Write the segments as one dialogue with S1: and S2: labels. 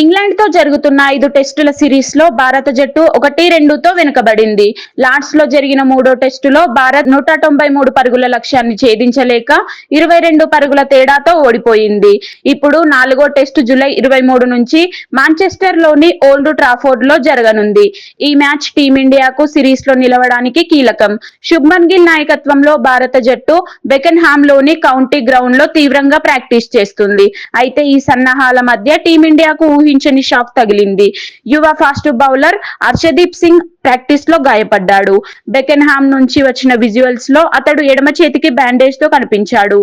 S1: ఇంగ్లాండ్తో జరుగుతున్న ఐదు టెస్టుల సిరీస్లో భారత జట్టు ఒకటి రెండుతో వెనుకబడింది. లార్డ్స్లో జరిగిన మూడో టెస్టులో భారత్ నూట తొంభై మూడు పరుగుల లక్ష్యాన్ని ఛేదించలేక ఇరవై రెండు పరుగుల తేడాతో ఓడిపోయింది. ఇప్పుడు నాలుగో టెస్టు జూలై ఇరవై మూడు నుంచి మాంచెస్టర్లోని ఓల్డ్ ట్రాఫోర్డ్లో జరగనుంది. ఈ మ్యాచ్ టీమిండియాకు సిరీస్లో నిలవడానికి కీలకం. శుభ్మన్ గిల్ నాయకత్వంలో భారత జట్టు బెకెన్హామ్లోని కౌంటీ గ్రౌండ్లో తీవ్రంగా ప్రాక్టీస్ చేస్తుంది. అయితే ఈ సన్నాహాల మధ్య టీమిండియాకు ఊహించని షాక్ తగిలింది. యువ ఫాస్ట్ బౌలర్ హర్షదీప్ సింగ్ ప్రాక్టీస్లో గాయపడ్డాడు. బెకెన్హామ్ నుంచి వచ్చిన విజువల్స్లో అతడు ఎడమ చేతికి బ్యాండేజ్తో కనిపించాడు.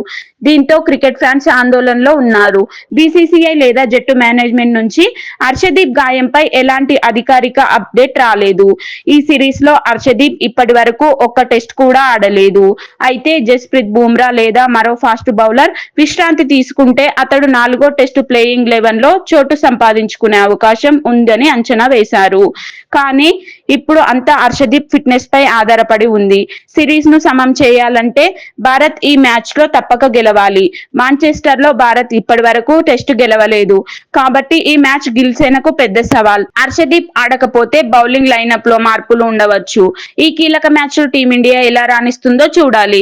S1: దీంతో క్రికెట్ ఫ్యాన్స్ ఆందోళనలో ఉన్నారు. బీసీసీఐ లేదా జట్టు మేనేజ్మెంట్ నుంచి హర్షదీప్ గాయంపై ఎలాంటి అధికారిక అప్డేట్ రాలేదు. ఈ సిరీస్లో హర్షదీప్ ఇప్పటి వరకు ఒక్క టెస్ట్ కూడా ఆడలేదు. అయితే జస్ప్రీత్ బుమ్రా లేదా మరో ఫాస్ట్ బౌలర్ విశ్రాంతి తీసుకుంటే అతడు నాలుగో టెస్ట్ ప్లేయింగ్ లెవెన్లో చోటు సంపాదించుకునే అవకాశం ఉందని అంచనా వేశారు. కానీ ఇప్పుడు అంతా హర్షదీప్ ఫిట్నెస్ పై ఆధారపడి ఉంది. సిరీస్ను సమం చేయాలంటే భారత్ ఈ మ్యాచ్లో తప్పక గెలవాలి. మాంచెస్టర్లో భారత్ ఇప్పటి వరకు టెస్ట్ గెలవలేదు. కాబట్టి ఈ మ్యాచ్ గిల్సేనకు పెద్ద సవాల్. హర్షదీప్ ఆడకపోతే బౌలింగ్ లైనప్లో మార్పులు ఉండవచ్చు. ఈ కీలక మ్యాచ్లో టీమిండియా ఎలా రాణిస్తుందో చూడాలి.